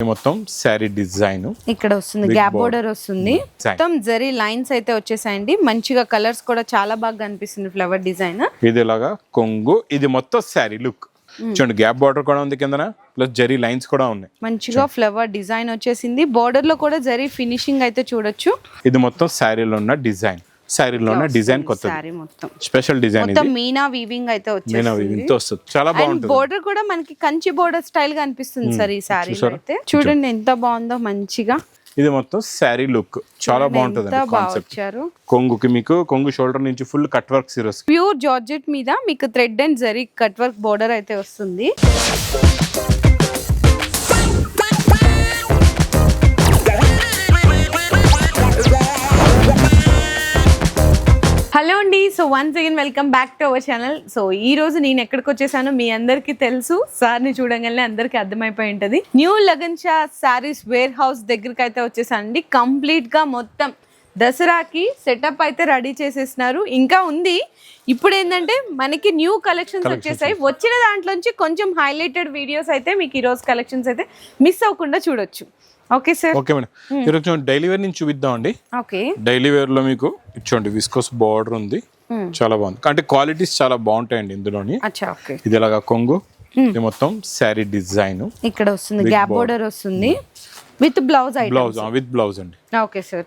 ఇది మొత్తం శారీ డిజైన్. ఇక్కడ వస్తుంది గ్యాప్. బోర్డర్ వస్తుంది. Design. మొత్తం జరీ లైన్స్ అయితే వచ్చేసాయండి. మంచిగా కలర్స్ కూడా చాలా బాగా కనిపిస్తుంది ఫ్లవర్ డిజైన్. ఇది ఇలాగా కొంగు. ఇది మొత్తం శారీ లుక్. చూడండి గ్యాప్ బార్డర్ కూడా ఉంది కిందన ప్లస్ జరీ లైన్స్ కూడా ఉన్నాయి. మంచిగా ఫ్లవర్ డిజైన్ వచ్చేసింది. బోర్డర్లో కూడా జరీ ఫినిషింగ్ అయితే చూడొచ్చు. ఇది మొత్తం శారీలో ఉన్న డిజైన్. శారీలో ఉన్న డిజైన్ మొత్తం. స్పెషల్ డిజైన్ ఇది. మీనా వీవింగ్ అయితే వచ్చేసింది. ఇంత వస్తుంది. చాలా అండ్ బాగుంటుంది. బోర్డర్ కూడా మనకి కంచి బోర్డర్ స్టైల్గా అనిపిస్తుంది సార్ ఈ సారీ చూసారా? అయితే. చూడండి ఎంత బాగుందో మంచిగా. ఇది మొత్తం శారీ లుక్ చాలా బాగుంటుంది కాన్సెప్ట్ కొంగుకి మీకు కొంగు షోల్డర్ నుంచి ఫుల్ కట్ వర్క్ సిరోస్ ప్యూర్ జార్జెట్ మీద మీకు thread and zari cut work border అయితే వస్తుంది. Once again welcome back to our channel so ఈ రోజు నేను ఎక్కడికి వచ్చేసానో మీ అందరికీ తెలుసు. సార్ని చూడగానే అందరికీ అర్థమైపోయి ఉంటుంది. New Lagan Shah saris warehouse దగ్గరికి అయితే వచ్చేసానండి. కంప్లీట్గా మొత్తం దసరాకి సెటప్ అయితే రెడీ చేసేసినారు. ఇంకా ఉంది. ఇప్పుడు ఏంటంటే మనకి న్యూ కలెక్షన్స్ వచ్చేసాయి. వచ్చిన దాంట్లోంచి కొంచెం హైలైటెడ్ వీడియోస్ అయితే మీకు ఈ రోజు కలెక్షన్స్ అయితే మిస్ అవ్వకుండా చూడొచ్చు. Okay sir. Okay madam. ఈరోజు డైలీ వేర్ నుంచి చూపిద్దాం అండి ఓకే. డైలీ వేర్లో మీకు ఇచ్చోండి విస్కోస్ బార్డర్ ఉంది. చాలా బాగుంది. అంటే క్వాలిటీస్ చాలా బాగుంటాయండి ఇందులోని. అచ్చా ఓకే. ఇది ఇలాగా కొంగు? ఇది మొత్తం శారీ డిజైన్. ఇక్కడ వస్తుంది గ్యాప్ బోర్డర్ వస్తుంది. With blouse blouse with blouse అండి. Okay sir.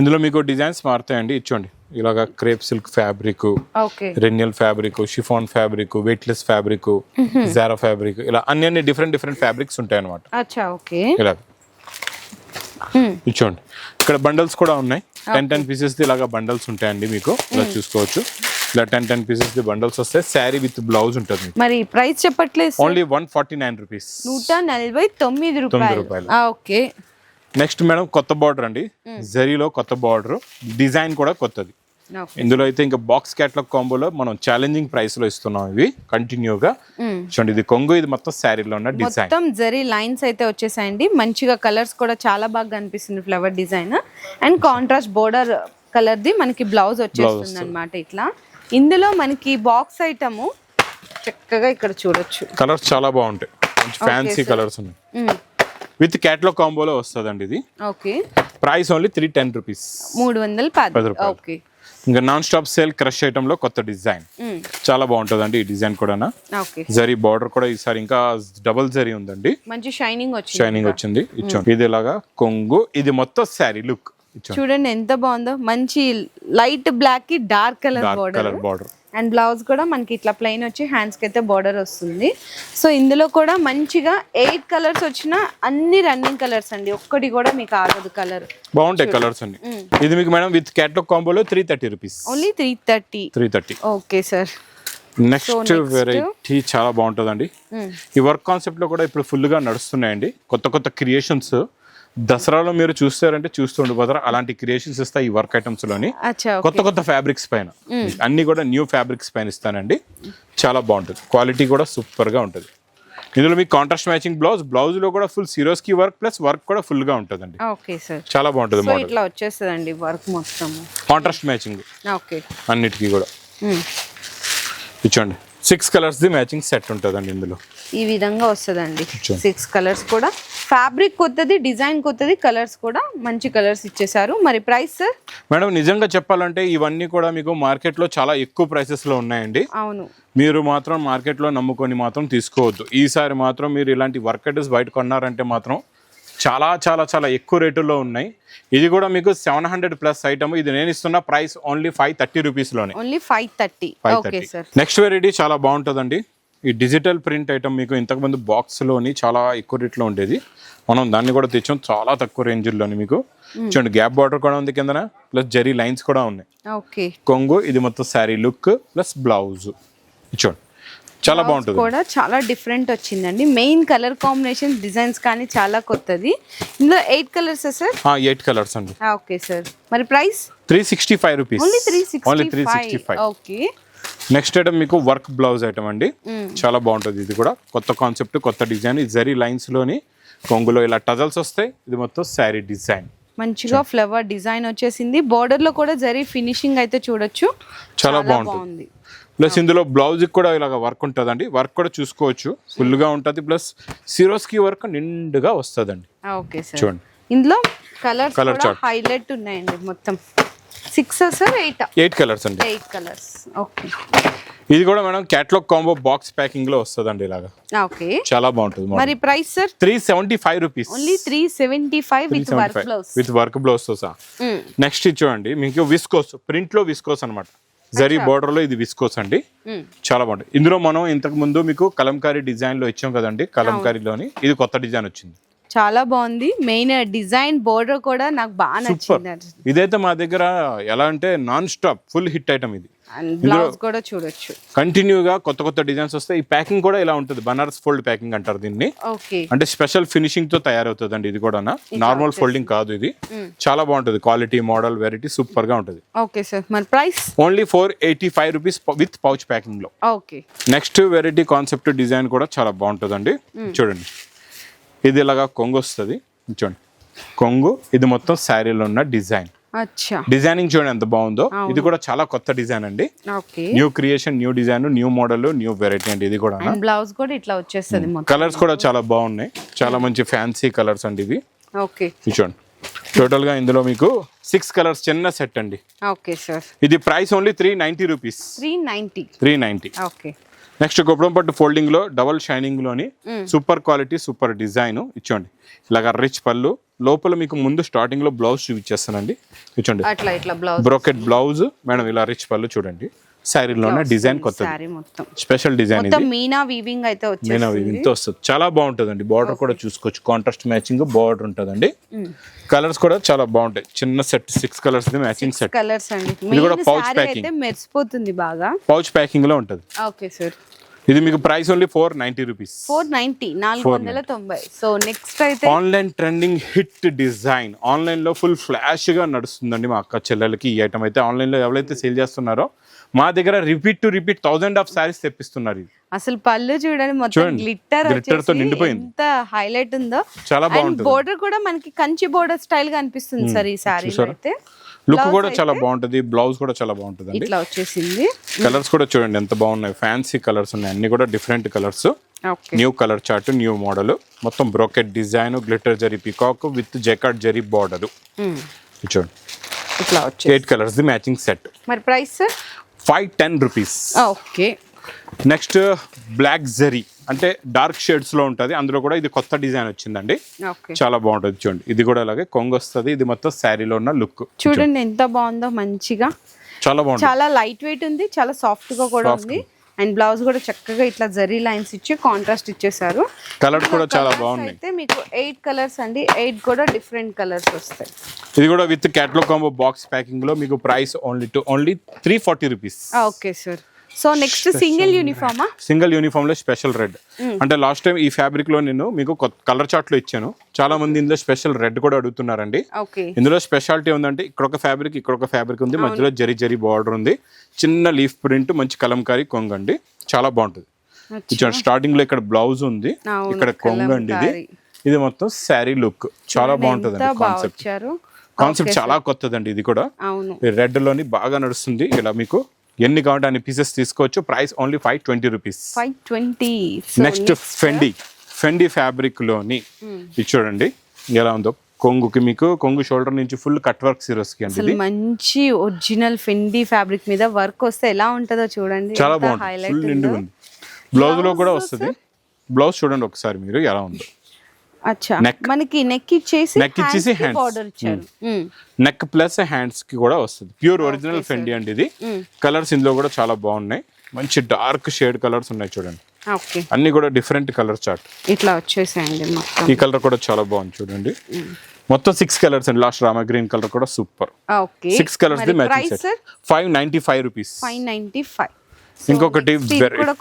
ఇందులో మీకు డిజైన్స్ మారుతాయండి. ఇచ్చోండి ఇలాగా crepe silk fabric రెన్యల్ fabric chiffon fabric weightless fabric Zara fabric ఇలా అన్ని అన్ని డిఫరెంట్ డిఫరెంట్ ఫ్యాబ్రిక్స్ ఉంటాయి అనమాట ఇలా ఇచ్చోండి ఇక్కడ బండల్స్ కూడా ఉన్నాయి. టెన్ టెన్ పీసెస్ ఇలాగా బండల్స్ ఉంటాయండి మీకు. ఇలా చూసుకోవచ్చు. ఇలా టెన్ టెన్ పీసెస్ బండల్స్ వస్తాయి. శారీ విత్ బ్లౌజ్ ఉంటుంది మరి ప్రైస్ చెప్పట్లేదు only one forty nine rupees నూట నలభై తొమ్మిది రూపాయలు. ఓకే నెక్స్ట్ మేడం కొత్త బార్డర్ అండి. జరీలో కొత్త బార్డర్ డిజైన్ కూడా కొత్తది. ఇందులో అయితే ఇంకా బాక్స్ క్యాట్లాగ్ కాంబోలో మనం ఛాలెంజింగ్ ప్రైస్లో ఇస్తున్నాం ఇవి. కంటిన్యూగా చూడండి ఇది కొంగు ఇది మొత్తం శారీలో ఉన్న డిజైన్ మొత్తం జరీ లైన్స్ అయితే వచ్చేసాయండి. మంచిగా కలర్స్ కూడా చాలా బాగా కనిపిస్తుంది flower design and contrast border colour the మనకి బ్లౌజ్ వచ్చేస్తుంది అనమాట ఇట్లా. ఇందులో మనకి బాక్స్ ఐటమ్ చక్కగా ఇక్కడ చూడొచ్చు. కలర్స్ చాలా బాగుంటాయి. ఫ్యాన్సీ కలర్స్ ఉన్నాయి. విత్ క్యాట్లాగ్ కాంబోలో వస్తుందండి ఇది. Okay price only three ten rupees మూడు వందల పది. ఓకే ఇంకా నాన్ స్టాప్ సేల్ క్రష్ ఐటమ్లో కొత్త డిజైన్ చాలా బాగుంటుందండి ఈ డిజైన్ కూడా జరీ బార్డర్ కూడా ఈసారి ఇంకా డబుల్ జరీ ఉందండి. మంచి షైనింగ్ వచ్చింది షైనింగ్ వచ్చింది. ఇచ్చోండి. ఇది ఇలాగా కొంగు ఇది మొత్తం శారీ లుక్ చూడండి ఎంత బాగుందో. మంచి light బ్లాక్కి dark colour colour border and blouse కూడా మనకి ఇట్లా ప్లెయిన్ వచ్చి హ్యాండ్స్కి అయితే బార్డర్ వస్తుంది. సో ఇందులో కూడా మంచిగా ఎయిట్ కలర్స్ వచ్చిన అన్ని రన్నింగ్ కలర్స్ అండి. ఒక్కటి కూడా మీకు ఆగదు కలర్ బాగుంటాయి కలర్స్ అన్ని. ఇది మీకు madam with catalogue కాంబోలో three thirty rupees only three thirty three thirty okay sir next variety చాలా బాగుంటుందండి. ఈ వర్క్ కాన్సెప్ట్లో కూడా ఇప్పుడు ఫుల్గా నడుస్తున్నాయండి. కొత్త కొత్త క్రియేషన్స్ దసరాలో మీరు చూస్తారంటే చూస్తూ ఉండిపోతారు అలాంటి క్రియేషన్స్ ఇస్తాయి ఈ వర్క్ ఐటమ్స్లోని. కొత్త కొత్త ఫ్యాబ్రిక్స్ పైన. అన్ని కూడా న్యూ ఫ్యాబ్రిక్స్ పైన ఇస్తానండి. చాలా బాగుంటుంది. క్వాలిటీ కూడా సూపర్గా ఉంటుంది. ఇందులో మీకు కాంట్రాస్ట్ మ్యాచింగ్ బ్లౌజ్ బ్లౌజ్లో కూడా ఫుల్ సిరోస్కి వర్క్ ప్లస్ వర్క్ కూడా ఫుల్గా ఉంటుందండి. Okay sir. చాలా బాగుంటుంది సో మోడల్ ఇట్లా వచ్చేస్తుందండి వర్క్ మొత్తం కాంట్రాస్ట్ మ్యాచింగ్ ఓకే. అన్నిటికీ కూడా. ఇచ్చోండి six colours the matching set ఉంటుందండి ఇందులో. ఈ విధంగా వస్తుందండి. సిక్స్ కలర్స్ కూడా. ఫ్యాబ్రిక్ కొత్తది డిజైన్ కొత్తది కలర్స్ కూడా మంచి కలర్స్ ఇచ్చేసారు మరి ప్రైస్? మేడం నిజంగా చెప్పాలంటే ఇవన్నీ కూడా మీకు మార్కెట్లో చాలా ఎక్కువ ప్రైసెస్లో ఉన్నాయండి. అవును. మీరు మాత్రం మార్కెట్లో నమ్ముకొని మాత్రం తీసుకోవద్దు. ఈసారి మాత్రం మీరు ఇలాంటి వర్కర్స్ బయట కొన్నారంటే మాత్రం చాలా చాలా చాలా ఎక్కువ రేటుల్లో ఉన్నాయి. ఇది కూడా మీకు సెవెన్ హండ్రెడ్ ప్లస్ ఐటమ్ ఇది నేను ఇస్తున్న price only five thirty రూపీస్లోనే only five thirty next variety చాలా బాగుంటుందండి. ఈ డిజిటల్ ప్రింట్ ఐటమ్ మీకు ఇంతకుముందు బాక్స్లోని చాలా ఎక్కువ రేట్లో ఉండేది. మనం దాన్ని కూడా తెచ్చాం. చాలా తక్కువ రేంజ్లోని మీకు. చూడండి గ్యాప్ బార్డర్ కూడా ఉంది కిందన. ప్లస్ జరీ లైన్స్ కూడా ఉన్నాయి. కొంగు ఇది మొత్తం శారీ లుక్ ప్లస్ బ్లౌజ్ చూడండి. చాలా బాగుంటుంది. కూడా చాలా డిఫరెంట్ వచ్చిందండి. మెయిన్ కలర్ కాంబినేషన్ డిజైన్స్ కానీ చాలా కొత్తది. ఇందులో eight colours sir eight colours అండి. ఓకే సార్ మరి price three sixty five rupees only three only three sixty five okay next item మీకు వర్క్ బ్లౌజ్ ఐటమ్ అండి. చాలా బాగుంటుంది ఇది కూడా. కొత్త కాన్సెప్ట్ కొత్త డిజైన్ ఈ జరీ లైన్స్లోని కొంగులో ఇలా టజల్స్ వస్తాయి. ఇది మొత్తం శారీ డిజైన్ మంచిగా ఫ్లవర్ డిజైన్ వచ్చేసింది. బోర్డర్లో కూడా జరీ ఫినిషింగ్ అయితే చూడొచ్చు. చాలా బాగుంటుంది. ప్లస్ ఇందులో బ్లౌజ్ కూడా ఇలాగ వర్క్ ఉంటుందండి. వర్క్ కూడా చూసుకోవచ్చు. ఫుల్గా ఉంటుంది. ప్లస్ సిరోస్కి వర్క్ నిండుగా వస్తుందండి. Okay sir. చూడండి. ఇందులో కూడా chart. హైలైట్ ఉన్నాయండి మొత్తం. Six sir eight? Eight colours అండి. Eight colours. ఓకే. ఇది కూడా మేడం క్యాట్లాగ్ కాంబో బాక్స్ ప్యాకింగ్లో వస్తుందండి ఇలాగా. ఓకే. చాలా బాగుంటుంది మరి price sir? Three seventy five rupees. Only three seventy five with work blouse. With work బ్లౌజ్తో next చూడండి. మీకు విస్కోస్ ప్రింట్లో విస్కోస్ అనమాట జరీ బోర్డర్లో ఇది విస్కోస్ అండి. చాలా బాగుంటుంది ఇందులో మనం ఇంతకు ముందు మీకు కలంకారీ డిజైన్లో ఇచ్చాం కదండి కలంకారీలోని ఇది కొత్త డిజైన్ వచ్చింది. చాలా బాగుంది. మెయిన్ డిజైన్ బోర్డర్ కూడా నాకు బాగా నచ్చింది ఇదైతే మా దగ్గర ఎలా అంటే non stop full hit item ఇది. అండ్ బ్లౌజ్ కూడా చూడొచ్చు. కంటిన్యూగా కొత్త కొత్త డిజైన్స్ వస్తాయి. ఈ ప్యాకింగ్ కూడా ఇలా ఉంటుంది. బనారస్ ఫోల్డ్ ప్యాకింగ్ అంటారు దీన్ని. అంటే స్పెషల్ ఫినిషింగ్తో తయారవుతుందండి ఇది కూడా నార్మల్ ఫోల్డింగ్ కాదు ఇది. చాలా బాగుంటుంది. క్వాలిటీ మోడల్ వెరైటీ సూపర్గా ఉంటుంది. Okay sir. మరి price? Only four eighty five rupees with pouch ప్యాకింగ్లో. Okay. Next variety concept design కూడా చాలా బాగుంటుందండి. చూడండి. ఇది ఇలాగా కొంగు వస్తుంది. చూడండి. కొంగు ఇది మొత్తం శారీలో ఉన్న డిజైన్. డిజైనింగ్ చూడండి ఎంత బాగుందో. ఇది కూడా చాలా కొత్త డిజైన్ అండి. New creation new design new model new variety అండి ఇది కూడా బ్లౌజ్ కూడా ఇట్లా వచ్చేస్తుంది కలర్స్ కూడా చాలా బాగున్నాయి. చాలా మంచి ఫ్యాన్సీ కలర్స్ అండి ఇవి. ఓకే. చూడండి. టోటల్గా ఇందులో మీకు సిక్స్ కలర్స్ చిన్న సెట్ అండి. Okay sir. ఇది price only three ninety rupees three ninety three ninety okay. Next గొప్పడం పట్టు ఫోల్డింగ్లో డబల్ షైనింగ్లోని సూపర్ క్వాలిటీ సూపర్ డిజైన్ ఇచ్చోండి. ఇలాగా రిచ్ పళ్ళు. లోపల మీకు ముందు స్టార్టింగ్లో బ్లౌజ్ చూపించేస్తానండి ఇచ్చోండి. Brocade blouse. మేడం ఇలా రిచ్ పళ్ళు చూడండి. శారీలోనే? డిజైన్ మొత్తం. స్పెషల్ డిజైన్ మీనా వీవింగ్ అయితే వచ్చేసింది. ఇంత వస్తుంది. చాలా బాగుంటుందండి. బార్డర్ కూడా చూసుకోవచ్చు. కాంట్రాస్ట్ మ్యాచింగ్ బార్డర్ ఉంటుందండి. కలర్స్ కూడా చాలా బాగుంటాయి. చిన్న set six colours matching set colours అండి. ఇది కూడా packing. అయితే మెరిసిపోతుంది బాగా. పౌచ్ ప్యాకింగ్లో ఉంటుంది. ఓకే సార్ ఇది మీకు price only four ninety rupees four ninety నాలుగు వందల తొంభై. సో నెక్స్ట్ అయితే ఆన్లైన్ ట్రెండింగ్ హిట్ డిజైన్ ఆన్లైన్లో ఫుల్ ఫ్లాష్గా నడుస్తుందండి మా అక్క చెల్లెలకి. ఈ ఐటమ్ అయితే ఆన్లైన్లో ఎవరైతే సేల్ చేస్తున్నారో మా దగ్గర repeat to repeat thousand of saris తెప్పిస్తున్నారు ఇది అసలు పళ్ళు చూడండి మొత్తం గ్లిట్టర్ glitter తో నిండిపోయింది. ఎంత హైలైట్ ఉందో. చాలా అండ్ బాగుంటుంది. బోర్డర్ కూడా మనకి కంచి బోర్డర్ స్టైల్గా అనిపిస్తుంది సార్ ఈ సారీ? అయితే. లుక్ కూడా చాలా బాగుంటుంది బ్లౌజ్ కూడా చాలా బాగుంటుంది ఇట్లా వచ్చేసింది. కలర్స్ కూడా చూడండి ఎంత బాగున్నాయి. ఫ్యాన్సీ కలర్స్ ఉన్నాయి అన్ని కూడా different colours new colour chart new model మొత్తం brocade design glitter zari peacock with jacquard zari border చూడండి. ఇట్లా వచ్చే eight colours the matching set మరి price five ten rupees. Okay. Next black zari. అంటే dark షేడ్స్లో ఉంటుంది. అందులో కూడా ఇది కొత్త డిజైన్ వచ్చింది ఓకే. చాలా బాగుంటుంది చూడండి. ఇది కూడా అలాగే కొంగు వస్తుంది. ఇది మొత్తం శారీలో ఉన్న లుక్. చూడండి ఎంత బాగుందో మంచిగా. చాలా బాగుంటుంది చాలా లైట్ వెయిట్ ఉంది. చాలా సాఫ్ట్గా కూడా ఉంది. అండ్ బ్లౌజ్ కూడా చక్కగా ఇట్లా జరీ లైన్స్ ఇచ్చి కాంట్రాస్ట్ ఇచ్చేసారు కలర్స్ కూడా చాలా బాగున్నాయి. అయితే మీకు ఎయిట్ కలర్స్ అండి. ఎయిట్ కూడా డిఫరెంట్ కలర్స్ వస్తాయి. ఇది కూడా విత్ క్యాట్లాగ్ కాంబో బాక్స్ ప్యాకింగ్లో మీకు price only two only three forty rupees okay sir so next single యూనిఫామా single యూనిఫామ్లో స్పెషల్ రెడ్ అంటే లాస్ట్ టైం ఈ ఫ్యాబ్రిక్లో నేను మీకు కలర్ చార్ట్లో ఇచ్చాను. చాలా మంది ఇందులో స్పెషల్ రెడ్ కూడా అడుగుతున్నారండి. ఇందులో స్పెషాలిటీ ఉందంటే ఇక్కడ ఒక ఫ్యాబ్రిక్ ఇక్కడ ఒక ఫ్యాబ్రిక్ ఉంది మధ్యలో జరీ జరీ బార్డర్ ఉంది. చిన్న లీఫ్ ప్రింట్ మంచి కలంకారీ కొంగండి. చాలా బాగుంటుంది. స్టార్టింగ్లో ఇక్కడ బ్లౌజ్ ఉంది. ఇక్కడ కొంగ అండి ఇది. ఇది మొత్తం శారీ లుక్ చాలా బాగుంటుంది బాగా కాన్సెప్ట్ కాన్సెప్ట్ చాలా కొత్తదండి ఇది కూడా. రెడ్లోని బాగా నడుస్తుంది. ఇలా మీకు ఎన్ని కావాలంటే అన్ని పీసెస్ తీసుకోవచ్చు price only five twenty rupees five twenty next Fendi Fendi ఫ్యాబ్రిక్లోని ఇది చూడండి. ఎలా ఉందో? కొంగుకి మీకు కొంగు షోల్డర్ నుంచి ఫుల్ కట్ వర్క్ సిరోస్కి అండి మంచి ఒరిజినల్ ఫెండి ఫ్యాబ్రిక్ మీద వర్క్ వస్తే ఎలా ఉంటుందో చూడండి. చాలా బాగుంటుంది. ఫుల్ నిండుగా ఉంది. బ్లౌజ్లో కూడా వస్తుంది. బ్లౌజ్ చూడండి ఒకసారి మీరు ఎలా ఉందో. మనకి నెక్ ఇచ్చేసి ఇచ్చారు. మ్మ్. నెక్ ప్లస్ హ్యాండ్స్కి కూడా వస్తుంది. ప్యూర్ ఒరిజినల్ ఫెండి అండి ఇది. కలర్స్ ఇందులో కూడా చాలా బాగున్నాయి. మంచి డార్క్ షేడ్ కలర్స్ ఉన్నాయి చూడండి. ఓకే అన్ని కూడా డిఫరెంట్ కలర్ చార్ట్ ఇట్లా వచ్చేసాయండి ఈ కలర్ కూడా చాలా బాగుంది చూడండి. మొత్తం సిక్స్ కలర్స్ అండి. లాస్ట్ రామా గ్రీన్ కలర్ కూడా super six colours the matching price set five ninety five rupees five ninety five ఇంకొకటి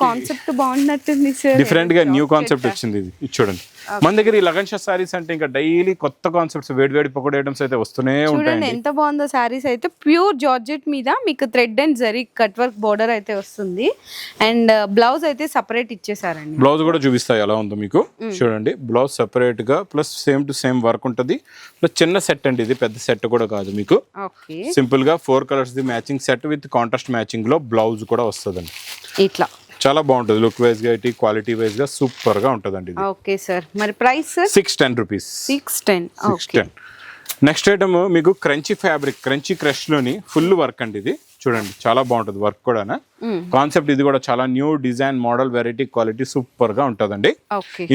కాన్సెప్ట్ బాగున్నట్టుంది డిఫరెంట్గా న్యూ కాన్సెప్ట్ వచ్చింది ఇది చూడండి. మన దగ్గర ఈ లగన్ షా సారీస్ అంటే ఇంకా డైలీ కొత్త కాన్సెప్ట్స్ వేడి వేడి పకోడీ ఐటమ్స్ అయితే వస్తూనే చూడండి ఉంటాయండి. ఎంత బాగుందో శారీస్ అయితే ప్యూర్ జార్జెట్ మీద మీకు thread and zari cut work border అయితే వస్తుంది. అండ్ బ్లౌజ్ అయితే సపరేట్ ఇచ్చేసారండి. బ్లౌజ్ కూడా చూపిస్తాయి ఎలా ఉందో మీకు. చూడండి బ్లౌజ్ సెపరేట్గా plus same to same work ఉంటుంది. ప్లస్ చిన్న సెట్ అండి ఇది పెద్ద సెట్ కూడా కాదు మీకు. ఓకే సింపుల్గా four colours the matching set with contrast మ్యాచింగ్లో blouse కూడా వస్తుందండి. ఇట్లా. చాలా బాగుంటుంది. లుక్ వైజ్గా ఇటు క్వాలిటీ వైజ్గా సూపర్గా ఉంటుందండి ఇది. Okay sir. మరి price sir? Six ten rupees six ten six ten next item మీకు క్రంచీ ఫ్యాబ్రిక్ క్రంచీ క్రష్లోని ఫుల్ వర్క్ అండి ఇది. చూడండి చాలా బాగుంటుంది వర్క్ కూడా కాన్సెప్ట్ ఇది కూడా చాలా new design model variety quality సూపర్గా ఉంటుందండి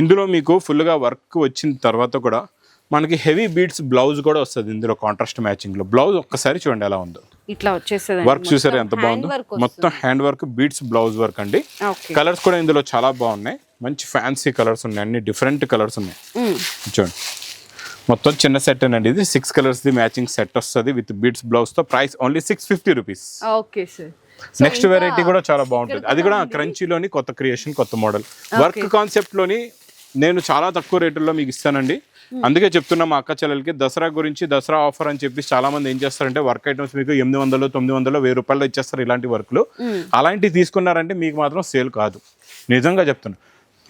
ఇందులో మీకు ఫుల్గా వర్క్ వచ్చిన తర్వాత కూడా మనకి హెవీ బీట్స్ బ్లౌజ్ కూడా వస్తుంది ఇందులో కాంట్రాస్ట్ మ్యాచింగ్లో. బ్లౌజ్ ఒక్కసారి చూడండి ఎలా ఉందో. ఇట్లా వచ్చేస్తుంది వర్క్ చూసారా ఎంత బాగుందో? మొత్తం hand work beads blouse work అండి కలర్స్ కూడా ఇందులో చాలా బాగున్నాయి. మంచి ఫ్యాన్సీ కలర్స్ ఉన్నాయి. అన్ని డిఫరెంట్ కలర్స్ ఉన్నాయి. చూడండి. మొత్తం చిన్న సెట్ అండి ఇది. Six colours the matching set వస్తుంది with beads బ్లౌజ్తో. Price only six fifty rupees okay sir. Next variety కూడా చాలా బాగుంటుంది. అది కూడా క్రంచీలోని కొత్త క్రియేషన్ కొత్త మోడల్ వర్క్ కాన్సెప్ట్లోని నేను చాలా తక్కువ రేటుల్లో మీకు ఇస్తానండి. అందుకే చెప్తున్నా మా అక్క చెల్లెలకి దసరా గురించి దసరా ఆఫర్ అని చెప్పి చాలా మంది ఏం చేస్తారంటే వర్క్ ఐటమ్స్ మీకు ఎనిమిది వందలు తొమ్మిది వందలు వెయ్యి రూపాయలు ఇచ్చేస్తారు ఇలాంటి వర్క్లు. అలాంటివి తీసుకున్నారంటే మీకు మాత్రం సేల్ కాదు. నిజంగా చెప్తున్నా.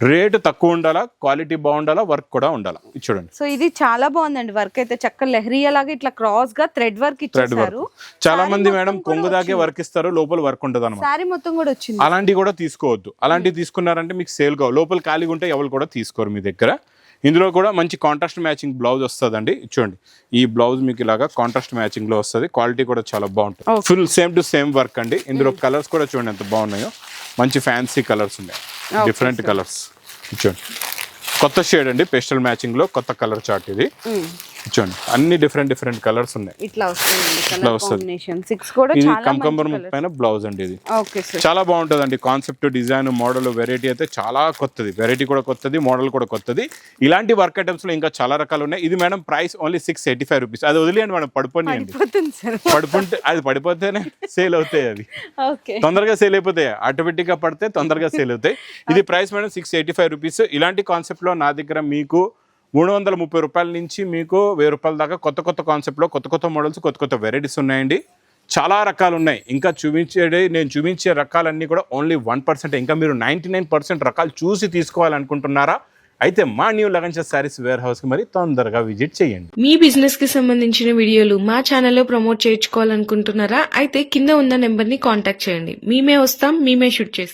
రేటు తక్కువ ఉండాలా క్వాలిటీ బాగుండాలా వర్క్ కూడా ఉండాలా? చూడండి. సో ఇది చాలా బాగుందండి వర్క్ అయితే. చక్క లెహరియా లాగా ఇట్లా క్రాస్గా థ్రెడ్ వర్క్ థ్రెడ్ వర్క్ ఇచ్చేసారు. చాలా మంది మేడం కొంగు దాకే వర్క్ ఇస్తారు లోపల వర్క్ ఉంటుంది అనమాట శారీ మొత్తం కూడా వచ్చింది. అలాంటివి కూడా తీసుకోవద్దు. అలాంటివి తీసుకున్నారంటే మీకు సేల్ కావు. లోపల ఖాళీగా ఉంటే ఎవరు కూడా తీసుకోరు మీ దగ్గర. ఇందులో కూడా మంచి కాంట్రాస్ట్ మ్యాచింగ్ బ్లౌజ్ వస్తుందండి. చూడండి ఈ బ్లౌజ్ మీకు ఇలాగా కాంట్రాస్ట్ మ్యాచింగ్లో వస్తుంది. క్వాలిటీ కూడా చాలా బాగుంటుంది. Full same to same work అండి. ఇందులో కలర్స్ కూడా చూడండి ఎంత బాగున్నాయో. మంచి ఫ్యాన్సీ కలర్స్ ఉన్నాయి. డిఫరెంట్ కలర్స్ చూడండి. కొత్త షేడ్ అండి పెస్టల్ మ్యాచింగ్లో కొత్త కలర్ చార్ట్ ఇది. చూడండి అన్ని డిఫరెంట్ డిఫరెంట్ కలర్స్ ఉన్నాయి. ఇట్లా వస్తుంది. సిక్స్ కూడా ఇది కంకంబర్ పైన బ్లౌజ్ అండి ఇది. చాలా బాగుంటుందండి కాన్సెప్ట్ డిజైన్ మోడల్ వెరైటీ అయితే చాలా కొత్తది. వెరైటీ కూడా కొత్తది మోడల్ కూడా కొత్తది. ఇలాంటి వర్క్ ఐటమ్స్లో ఇంకా చాలా రకాలు ఉన్నాయి. ఇది madam price only six eighty five rupees అది వదిలేయండి మేడం సార్ పడుకుంటే అది పడిపోతేనే సేల్ అవుతాయి అవి. ఓకే తొందరగా సేల్ అయిపోతాయి. ఆటోమేటిక్గా పడితే తొందరగా సేల్ అవుతాయి. ఇది price madam six eighty five rupees ఇలాంటి కాన్సెప్ట్లో నా దగ్గర మీకు మూడు వందల ముప్పై రూపాయల నుంచి మీకు వెయ్యి రూపాయల దాకా కొత్త కొత్త కాన్సెప్ట్లో కొత్త కొత్త మోడల్స్ కొత్త కొత్త వెరైటీస్ ఉన్నాయండి. చాలా రకాలు ఉన్నాయి. ఇంకా చూపించేది నేను చూపించే రకాలన్నీ కూడా ఓన్లీ వన్ పర్సెంట్ ఇంకా మీరు నైంటీ నైన్ పర్సెంట్ రకాలు చూసి తీసుకోవాలనుకుంటున్నారా? అయితే మా న్యూ లగన్ శారీస్ వేర్ హౌస్కి మరి తొందరగా విజిట్ చేయండి. మీ బిజినెస్కి సంబంధించిన వీడియోలు మా ఛానల్లో ప్రమోట్ చేయించుకోవాలనుకుంటున్నారా? అయితే కింద ఉన్న నెంబర్ని కాంటాక్ట్ చేయండి. మేమే వస్తాం మేమే షూట్ చేస్తాం.